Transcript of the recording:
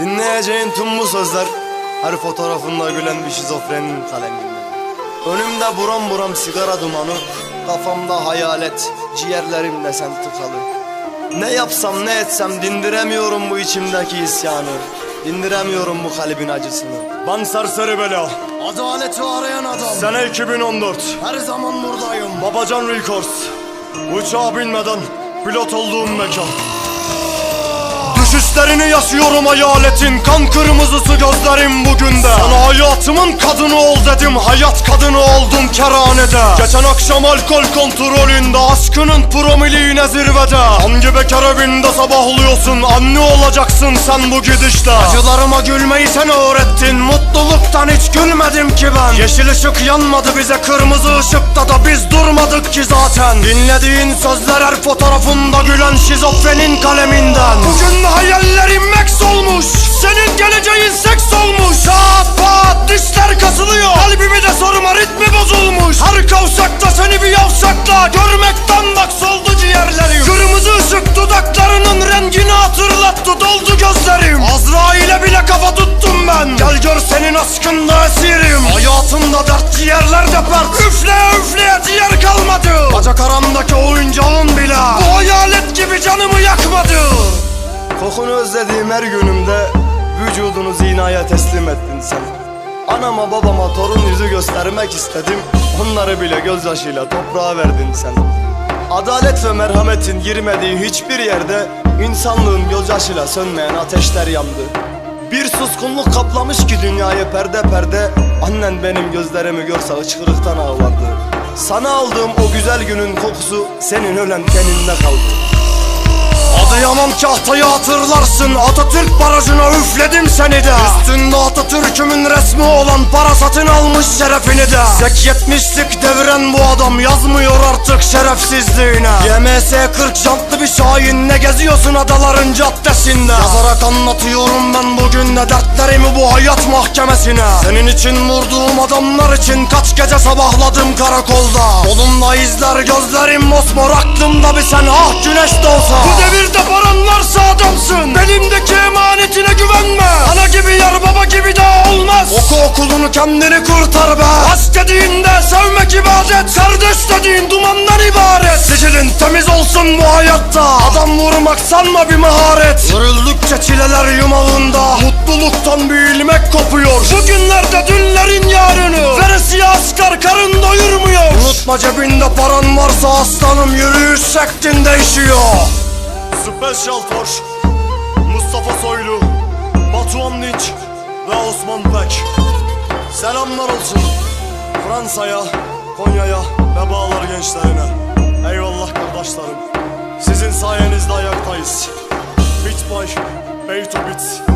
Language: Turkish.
Dinleyeceğin tüm bu sözler her fotoğrafında gülen bir şizofrenin kaleminde. Önümde buram buram sigara dumanı, kafamda hayalet, ciğerlerimde sen tıkalı. Ne yapsam ne etsem dindiremiyorum bu içimdeki isyanı. Dindiremiyorum bu kalbin acısını. Ben serseri bela. Adaleti arayan adam. Sene 2014. Her zaman buradayım. Babacan Records. Uçağa binmeden pilot olduğum mekan. Düşüşlerini yaşıyorum hayaletin. Kan kırmızısı gözlerim bugün de. Sana hayatımın kadını ol dedim. Hayat kadını oldum kerhanede. Geçen akşam alkol kontrolünde Aşkının promiliğine zirvede. Hangi bekar evinde sabahlıyorsun? Anne olacaksın sen bu gidişte. Acılarıma gülmeyi sen öğrettin. Mutluluktan hiç gülmedim ki ben. Yeşil ışık yanmadı bize Kırmızı ışıkta da biz durmadık ki zaten. Dinlediğin sözler her fotoğrafında Gülen şizofrenin kaleminden. Bugün hayallerim max olmuş. Senin geleceğin seks olmuş. Çat pat dişler kasılıyor. Kalbimi de sorma ritmi bozulmuş. Her kavşakta seni bir yavşakla Görmekten bak soldu ciğerlerim. Kırmızı ışık dudaklarının rengini hatırlattı Doldu gözlerim. Azrail'e bile kafa tuttum ben. Gel gör senin aşkında esirim. Hayatımda dert ciğerlerde pert Kokunu özlediğim her günümde. Vücudunu zinaya teslim ettin sen. Anama babama torun yüzü göstermek istedim. Onları bile gözyaşıyla toprağa verdin sen. Adalet ve merhametin girmediği hiçbir yerde insanlığın gözyaşıyla sönmeyen ateşler yandı. Bir suskunluk kaplamış ki dünyayı perde perde Annen benim gözlerimi görse hıçkırıktan ağlardı. Sana aldığım o güzel günün kokusu senin ölen teninde kaldı Adıyaman kahtayı hatırlarsın Atatürk barajına üfledim seni de. Üstünde Atatürk'ümün resmi olan para satın almış şerefini de. Sek yetmişlik deviren bu adam yazmıyor artık şerefsizliğine. YMS 40 jantlı bir şahin ne geziyorsun adaların caddesinde? Yazarak anlatıyorum ben bugün ne dertlerimi bu hayat mahkemesine? Senin için vurduğum adamlar için kaç gece sabahladım karakolda? Kolumda izler gözlerim mosmor aklımda bir sen ah güneş doğsa. Bu devirde paran varsa adamsın. Belimdeki emanetine güvenme. Ana gibi yar baba gibi de olmaz. Oku okulunu kendini kurtar be. Aşk dediğinde sevmek ibadet. Kardeş dediğin dumandan ibaret. Sicilin temiz olsun bu hayatta. Adam vurmak sanma bir maharet Örüldükçe çileler yumağında Mutluluktan bir ilmek kopuyor. Bugünlerde dünlerin yarını Veresiye asgar karın doyurmuyor. Unutma cebinde paran varsa aslanım Yürüyüş şeklin değişiyor. Special Force Mustafa Soylu Batuhan Dinç ve Osman Pek. Selamlar olsun Fransa'ya, Konya'ya ve Bağlar gençlerine. Eyvallah kardeşlerim. Sizin sayenizde ayaktayız by Beethoven.